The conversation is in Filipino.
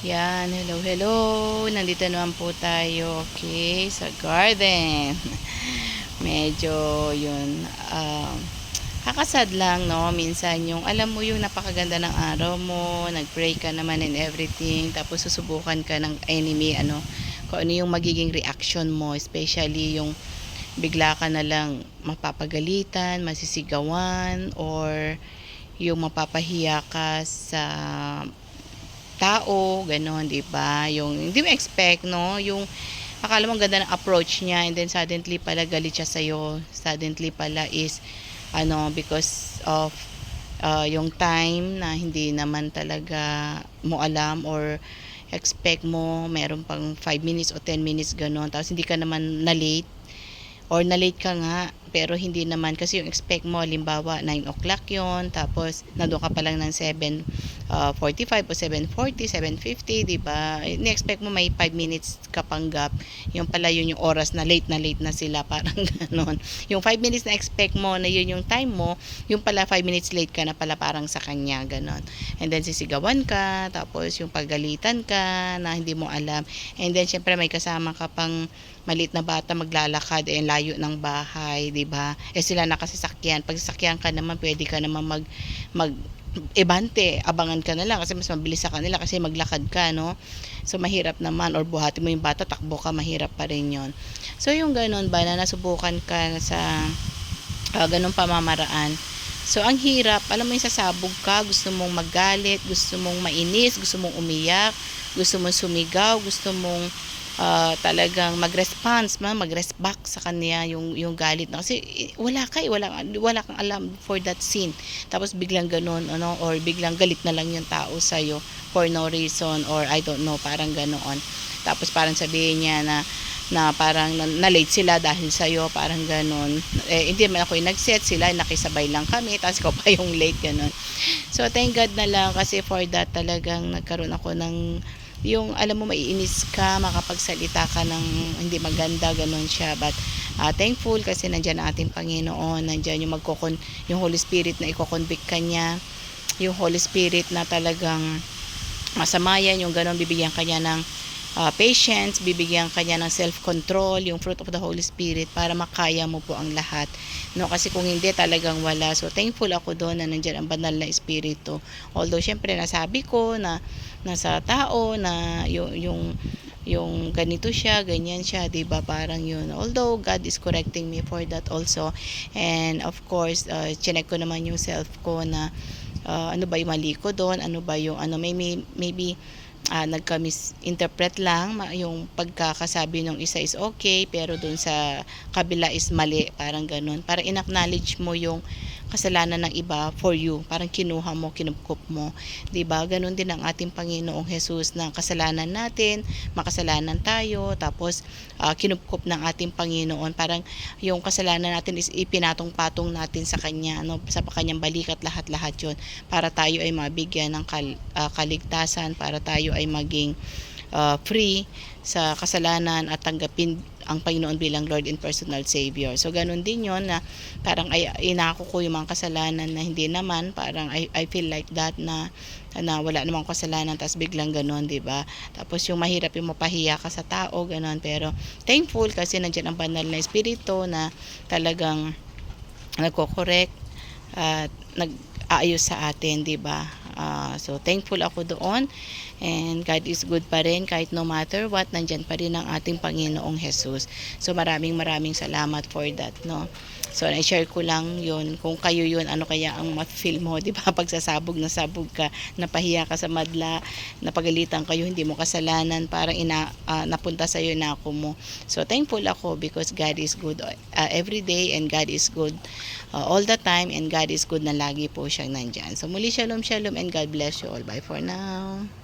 Yan, hello, hello. Nandito naman po tayo, okay, sa garden. Medyo yun, um, kakasad lang, no? Minsan yung, alam mo yung napakaganda ng araw mo, nag-pray ka naman and everything, tapos susubukan ka ng enemy, ano, kung ano yung magiging reaction mo, especially yung bigla ka na lang mapapagalitan, masisigawan, or yung mapapahiya ka sa tao, gano'n, 'di ba? Yung hindi mo expect, no? Yung akala mo ganda ng approach niya and then suddenly pala galit siya sa Suddenly pala is ano because of uh, yung time na hindi naman talaga mo alam or expect mo meron pang 5 minutes o 10 minutes gano'n tapos hindi ka naman na late or na late ka nga pero hindi naman kasi yung expect mo limbawa 9 o'clock yon tapos nandoon ka pa lang ng 7 uh, 45 o 740 750 di ba? Ni-expect mo may 5 minutes ka pang yung pala yun yung oras na late na late na sila parang ganon. Yung 5 minutes na expect mo na yun yung time mo yung pala 5 minutes late ka na pala parang sa kanya ganon. And then sisigawan ka tapos yung pagalitan ka na hindi mo alam. And then syempre may kasama ka pang maliit na bata maglalakad eh layo ng bahay, 'di ba? Eh sila nakasasakyan. Pag sasakyan ka naman, pwede ka naman mag mag ibante, abangan ka na lang kasi mas mabilis sa kanila kasi maglakad ka, no? So mahirap naman or buhati mo yung bata, takbo ka, mahirap pa rin 'yon. So yung ganun ba na nasubukan ka sa uh, ganung pamamaraan. So ang hirap, alam mo yung sasabog ka, gusto mong magalit, gusto mong mainis, gusto mong umiyak, gusto mong sumigaw, gusto mong uh, talagang mag-response, mag-rest back sa kanya yung yung galit na kasi eh, wala kay wala wala kang alam for that scene. Tapos biglang ganun ano or biglang galit na lang yung tao sa iyo for no reason or I don't know, parang ganoon. Tapos parang sabihin niya na na parang na, na late sila dahil sa iyo parang ganun eh hindi man ako yung nag-set sila nakisabay lang kami tapos ko pa yung late ganun so thank God na lang kasi for that talagang nagkaroon ako ng yung alam mo maiinis ka, makapagsalita ka ng hindi maganda, ganun siya. But uh, thankful kasi nandiyan ang ating Panginoon, nandiyan yung magkokon yung Holy Spirit na iko-convict kanya, yung Holy Spirit na talagang masama yan, yung ganun bibigyan kanya ng uh, patience, bibigyan kanya ng self-control, yung fruit of the Holy Spirit para makaya mo po ang lahat. No, kasi kung hindi talagang wala. So thankful ako doon na nandiyan ang banal na espiritu. Although syempre nasabi ko na nasa tao na yung yung yung ganito siya, ganyan siya, 'di ba? Parang 'yun. Although God is correcting me for that also. And of course, uh, chinek ko naman yung self ko na uh, ano ba yung mali ko doon, ano ba yung ano maybe maybe uh, nagka-misinterpret lang yung pagkakasabi ng isa is okay pero doon sa kabila is mali parang ganun. Para in-acknowledge mo yung kasalanan ng iba for you. Parang kinuha mo, kinupkup mo. 'Di ba? Ganun din ang ating Panginoong Hesus na kasalanan natin, makasalanan tayo, tapos uh, kinupkup ng ating Panginoon. Parang yung kasalanan natin is ipinatong-patong natin sa kanya, no? Sa kanyang balikat lahat-lahat 'yon para tayo ay mabigyan ng kal, uh, kaligtasan, para tayo ay maging uh, free sa kasalanan at tanggapin ang Panginoon bilang Lord and personal Savior. So ganun din 'yon na parang ay inako ko yung mga kasalanan na hindi naman parang I, I feel like that na na wala namang kasalanan tapos biglang ganun, 'di ba? Tapos yung mahirap yung mapahiya ka sa tao, ganun. Pero thankful kasi nandiyan ang banal na espiritu na talagang nagko-correct at nag-aayos sa atin, 'di ba? Uh, so thankful ako doon And God is good pa rin kahit no matter what, nandyan pa rin ang ating Panginoong Jesus. So maraming maraming salamat for that, no? So, na-share ko lang yun. Kung kayo yun, ano kaya ang ma-feel mo, di ba? Pagsasabog na sabog ka, napahiya ka sa madla, napagalitan kayo, hindi mo kasalanan, parang ina, uh, napunta sa iyo na ako mo. So, thankful ako because God is good uh, every day and God is good uh, all the time and God is good na lagi po siyang nandyan. So, muli shalom, shalom and God bless you all. Bye for now.